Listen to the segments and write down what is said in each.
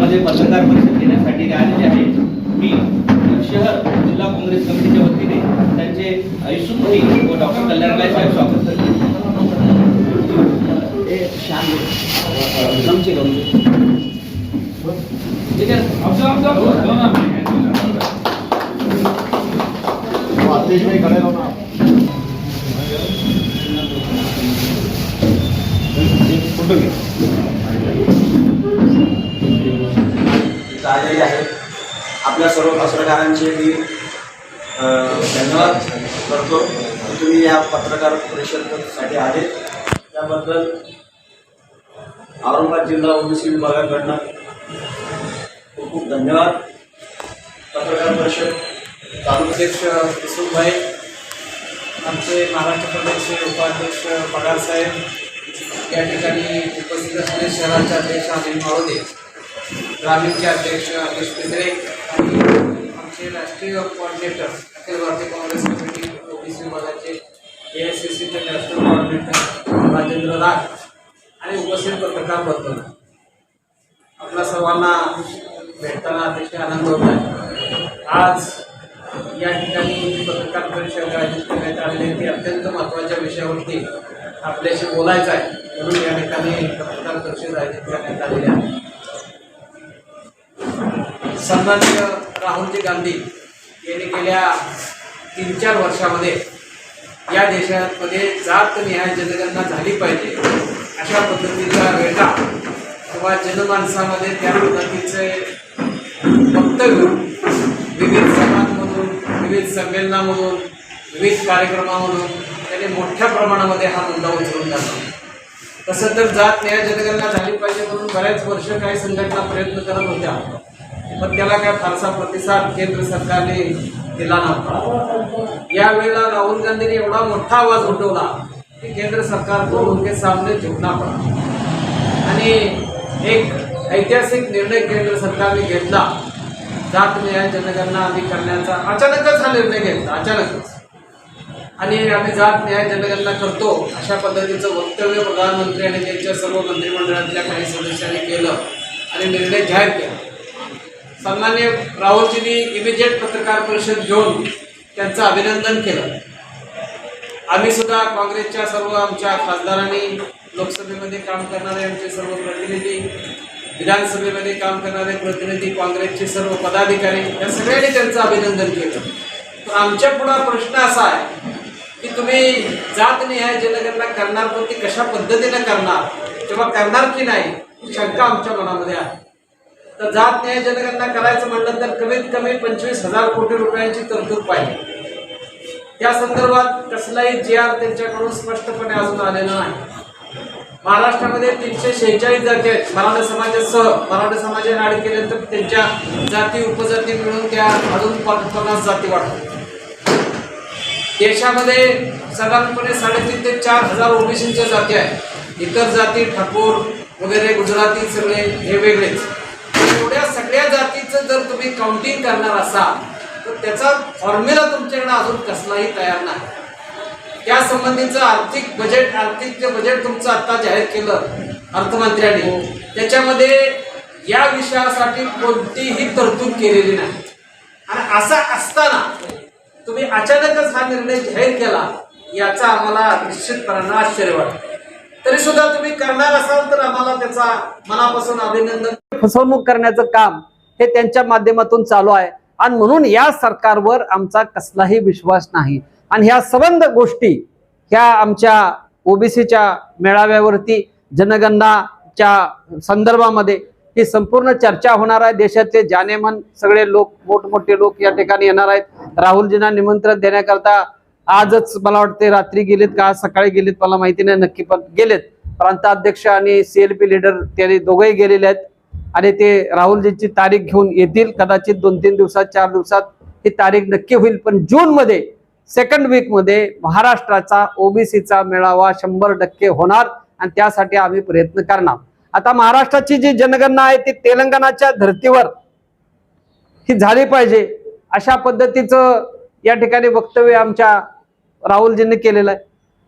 मध्ये पत्रकार परिषद घेण्यासाठी आलेले मी शहर जिल्हा काँग्रेस कमिटीच्या वतीने त्यांचे आयुष्यमुखी व डॉक्टर कल्याणराय साहेब स्वागत करतो. ठीक आहे. आहेत आपल्या सर्व पत्रकारांचे मी धन्यवाद करतो. तुम्ही या पत्रकार परिषदेसाठी आले. त्याबद्दल औरंगाबाद जिल्हा ओबीसी विभागाकडनं खूप खूप धन्यवाद. पत्रकार परिषद तालुकाध्यक्ष किशोरभाई आमचे महाराष्ट्र प्रदेशचे उपाध्यक्ष पगार साहेब या ठिकाणी उपस्थित असलेले शहराचे अध्यक्ष अनिल मावदे ग्रामीणचे अध्यक्ष अनिश पिंजरे आणि आमचे राष्ट्रीय coordinator Akhil Bharatiya Congress committee OBC विभागाचे ए आय सी सीचे नॅशनल कॉर्डिनेटर राजेंद्र राग आणि उपस्थित पत्रकारबद्दल आपल्या सर्वांना भेटताना अतिशय आनंद होत आहे. आज या ठिकाणी पत्रकार परिषद आयोजित करण्यात आलेली आहे. ती अत्यंत महत्त्वाच्या विषयावरती आपल्याशी बोलायचं आहे. म्हणून या ठिकाणी पत्रकार परिषद आयोजित करण्यात आलेली आहे. सन्माननीय राहुलजी गांधी यांनी गेल्या तीन चार वर्षामध्ये या देशामध्ये जात निहाय जनगणना झाली पाहिजे. अशा पद्धतीचा वेटा किंवा जनमानसामध्ये त्या पद्धतीचे वक्तव्य विविध सभांमधून विविध संमेलनामधून विविध कार्यक्रमामधून त्यांनी मोठ्या प्रमाणामध्ये हा मुद्दा उचलून जातो तसं तर जात न्याय जनगणना झाली पाहिजे म्हणून बऱ्याच वर्ष काही संघटना प्रयत्न करत होत्या. पण त्याला काय फारसा प्रतिसाद केंद्र सरकारने दिला नव्हता. यावेळेला राहुल गांधींनी एवढा मोठा आवाज उठवला की केंद्र सरकार तो उनके सामने झुकना पडला आणि एक ऐतिहासिक निर्णय केंद्र सरकारने घेतला. जात न्याय जनगणना आम्ही करण्याचा अचानकच हा निर्णय घेतला अचानकच. आणि आम्ही जात न्याय जनगणना करतो अशा पद्धतीचं वक्तव्य प्रधानमंत्री आणि त्यांच्या सर्व मंत्रिमंडळातल्या काही सदस्यांनी केलं आणि निर्णय जाहीर केला. सन्मान्य राहुलजींनी इमिजिएट पत्रकार परिषद घेऊन त्यांचं अभिनंदन केलं. आम्ही सुद्धा काँग्रेसच्या सर्व आमच्या खासदारांनी लोकसभेमध्ये काम करणारे आमचे सर्व प्रतिनिधी विधानसभेमध्ये काम करणारे प्रतिनिधी काँग्रेसचे सर्व पदाधिकारी या सगळ्यांनी त्यांचं अभिनंदन केलं. तर आमच्या पुढं प्रश्न असा आहे की तुम्ही जात निहाय जनगणना करणार पण ती कशा पद्धतीने करणार तेव्हा करणार की नाही ही शंका आमच्या मनामध्ये आहे. तर जात न्याय जनगणना करायचं म्हणलं तर कमीत कमी पंचवीस हजार कोटी रुपयांची तरतूद पाहिजे. त्या संदर्भात कसलाही जे आर त्यांच्याकडून स्पष्टपणे अजून आलेला नाही. महाराष्ट्रामध्ये तीनशे शेहेचाळीस जाती आहेत. मराठा समाजासह मराठा समाजाने आड केले तर त्यांच्या जाती उपजाती मिळून त्या अजून पन्नास जाती वाढतात. देशामध्ये साधारणपणे साडेतीन ते चार हजार ओबीसीच्या जाती आहेत. इतर जाती ठाकूर वगैरे गुजराती सगळे हे वेगळेच. एवढ्या सगळ्या जातीचं जर तुम्ही काउंटिंग करणार असाल तर त्याचा फॉर्म्युला तुमच्याकडे अजून कसलाही तयार नाही. त्या संबंधीचं आर्थिक बजेट आर्थिक जे बजेट तुमचं आता जाहीर केलं अर्थमंत्र्यांनी त्याच्यामध्ये या विषयासाठी कोणतीही तरतूद केलेली नाही. आणि असं असताना तुम्ही अचानकच हा निर्णय जाहीर केला याचा आम्हाला निश्चितपणानं आश्चर्य वाटतं. तरी सुद्धा तुम्ही करणार असाल तर आम्हाला त्याचा मनापासून अभिनंदन. फसवणूक करण्याचं काम हे त्यांच्या माध्यमातून चालू आहे. आणि म्हणून या सरकारवर आमचा कसलाही विश्वास नाही. आणि ह्या सबंध गोष्टी ह्या आमच्या ओबीसीच्या मेळाव्यावरती जनगणनाच्या संदर्भामध्ये ही संपूर्ण चर्चा होणार आहे. देशातले जानेमन सगळे लोक मोठमोठे लोक या ठिकाणी येणार आहेत. राहुलजींना निमंत्रण देण्याकरता आजच मला वाटते रात्री गेलेत का सकाळी गेलेत मला माहिती नाही नक्की पण गेलेत. प्रांताध्यक्ष आणि सीएलपी लीडर त्यांनी दोघंही गेलेले आहेत. आणि ते राहुलजींची तारीख घेऊन येतील कदाचित दोन तीन दिवसात चार दिवसात. ही तारीख नक्की होईल पण जून मध्ये सेकंड वीकमध्ये महाराष्ट्राचा ओबीसीचा मेळावा शंभर टक्के होणार आणि त्यासाठी आम्ही प्रयत्न करणार. आता महाराष्ट्राची जी जनगणना आहे ती तेलंगणाच्या धर्तीवर ही झाली पाहिजे. अशा पद्धतीचं या ठिकाणी वक्तव्य आमच्या राहुलजींनी केलेलं आहे.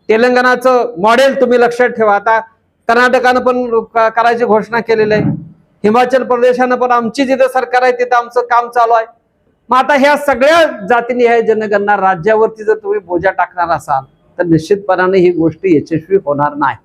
तेलंगणाचं मॉडेल तुम्ही लक्षात ठेवा. आता कर्नाटकानं पण करायची घोषणा केलेली आहे. हिमाचल प्रदेशानं पण आमची जिथं सरकार आहे तिथं आमचं काम चालू आहे. मग आता ह्या सगळ्या जातीनिहाय जनगणना राज्यावरती जर तुम्ही बोजा टाकणार असाल तर निश्चितपणाने ही गोष्ट यशस्वी होणार नाही.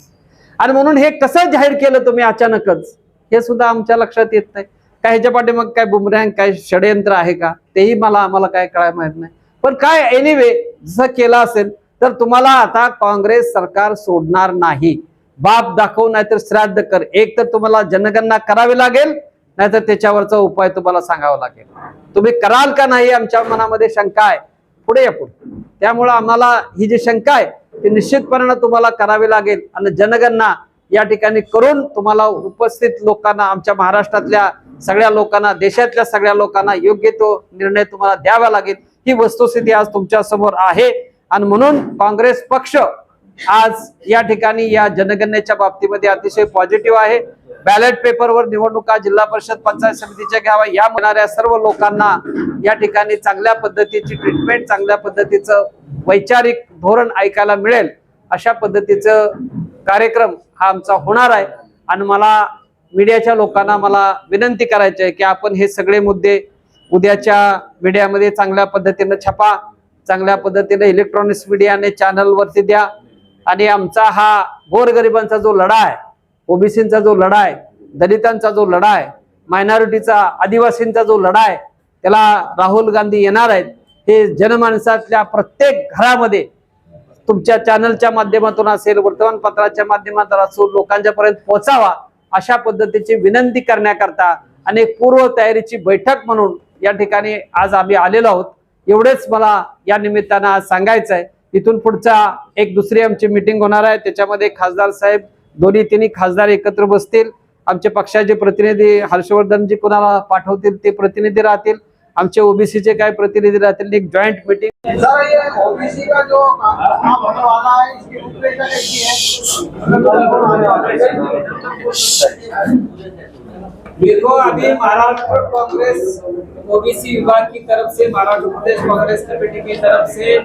आणि म्हणून हे कसं जाहीर केलं तुम्ही अचानकच हे सुद्धा आमच्या लक्षात येत नाही. काय ह्याच्या पाठी मग काय बुमऱ्यांग काय षडयंत्र आहे का? तेही मला आम्हाला काय कळायला माहीत नाही. पण काय एनिवे जसं केलं असेल तर तुम्हाला आता काँग्रेस सरकार सोडणार नाही. बाप दाखव नाहीतर श्राद्ध कर. एक तर तुम्हाला जनगणना करावी लागेल नाहीतर त्याच्यावरचा उपाय तुम्हाला सांगावा लागेल. तुम्ही कराल का नाही आमच्या मनामध्ये शंका आहे. पुढे या पुढे. त्यामुळं आम्हाला ही जी शंका आहे ती निश्चितपणे तुम्हाला करावी लागेल. आणि जनगणना या ठिकाणी करून तुम्हाला उपस्थित लोकांना आमच्या महाराष्ट्रातल्या सगळ्या लोकांना देशातल्या सगळ्या लोकांना योग्य तो निर्णय तुम्हाला द्यावा लागेल. ही वस्तुस्थिती आज तुमच्यासमोर आहे. आणि म्हणून काँग्रेस पक्ष आज या ठिकाणी या जनगणनेच्या बाबतीमध्ये अतिशय पॉझिटिव्ह आहे. बॅलेट पेपरवर निवडणुका जिल्हा परिषद पंचायत समितीच्या घ्यावा. या म्हणणाऱ्या सर्व लोकांना या ठिकाणी चांगल्या पद्धतीची ट्रीटमेंट चांगल्या पद्धतीचं वैचारिक धोरण ऐकायला मिळेल. अशा पद्धतीचं कार्यक्रम हा आमचा होणार आहे. आणि मला मीडियाच्या लोकांना मला विनंती करायची आहे की आपण हे सगळे मुद्दे उद्याच्या मीडियामध्ये चांगल्या पद्धतीनं छापा चांगल्या पद्धतीने इलेक्ट्रॉनिक्स मीडियाने चॅनलवरती द्या. आणि आमचा हा गोरगरिबांचा जो लढा आहे ओबीसींचा जो लढा आहे दलितांचा जो लढा आहे मायनॉरिटीचा आदिवासींचा जो लढा आहे त्याला राहुल गांधी येणार आहेत. हे जनमानसातल्या प्रत्येक घरामध्ये तुमच्या चॅनलच्या माध्यमातून असेल वर्तमानपत्राच्या माध्यमातून असेल लोकांच्या पर्यंत पोहोचावा अशा पद्धतीची विनंती करण्याकरता आणि एक पूर्व तयारीची बैठक म्हणून या ठिकाणी आज आम्ही आलेलो आहोत. एवढेच मला या निमित्तानं आज सांगायचं आहे इथून पुढचा एक दुसरी आमची मिटिंग होणार आहे. त्याच्यामध्ये खासदार साहेब दोन्ही तिन्ही खासदार एकत्र बसतील. आमचे पक्षाचे प्रतिनिधी हर्षवर्धनजी कोणाला पाठवतील ते प्रतिनिधी राहतील. आमचे ओबीसीचे काय प्रतिनिधी राहतील. एक जॉईंट मिटिंग ओबीसी देखो, अभी महाराष्ट्र कांग्रेस, ओबीसी विभाग की तरफ़ से, महाराष्ट्र प्रदेश कांग्रेस कमेटी की तरफ़ से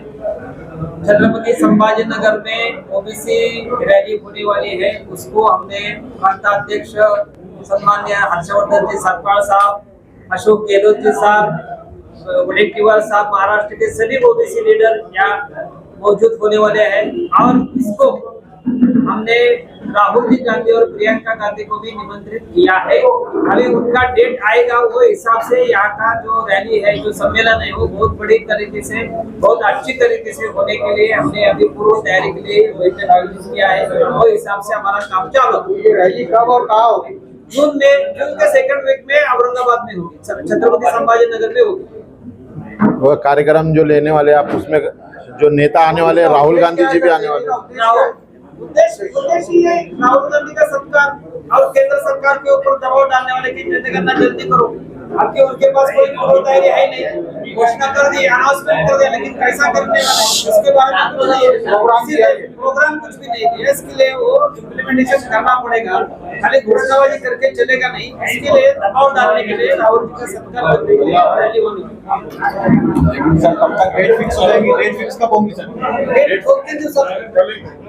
छत्रपति संभाजी नगर में ओबीसी रैली होने वाली है। उसको हमने प्रांताध्यक्ष सम्मान्य हर्षवर्धन जी, सतपाल साहब, अशोक गहलोत जी साहब वडेट्टीवार साहब, महाराष्ट्र के सभी ओबीसी लीडर यहाँ मौजूद होने वाले हैं। और इसको हमने राहुल जी गांधी और प्रियंका गांधी को भी निमंत्रित किया है। अभी उनका डेट आएगा वो हिसाब से यहाँ का जो रैली है जो सम्मेलन है वो बहुत बड़ी तरीके से बहुत अच्छी तरीके से होने के लिए हमने अभी पूर्व तैयारी के लिए बैठक आयोजित किया है। वो हिसाब से हमारा काम चालू रैली कब और कहा होगी? जून में जून के सेकंड वीक में औरंगाबाद में होगी। छत्रपति संभाजी नगर में होगी। वह कार्यक्रम जो लेने वाले आप उसमें जो नेता आने वाले राहुल गांधी जी भी आने वाले हैं। उद्देश्य उद्देश्य है, राहुल गांधी का सरकार और केंद्र सरकार के ऊपर दबाव डालने वाले की जनगणना जल्दी करो। आपके उनके पास कोई है नहीं। घोषणा कर दी अनाउंसमेंट कर दिया लेकिन कैसा करने वाला है। इसके बारे में प्रोग्राम है। कुछ भी नहीं। किया इसके लिए वो इम्प्लीमेंटेशन करना पड़ेगा। खाली घोषणाबाजी करके चलेगा नहीं। इसके लिए दबाव डालने के लिए राहुल जी का सरकार बनने के लिए रैली होनी सर कब तक डेट फिक्स हो जाएगी? डेट फिक्स कब होगी सर? डेट दो तीन दिवसात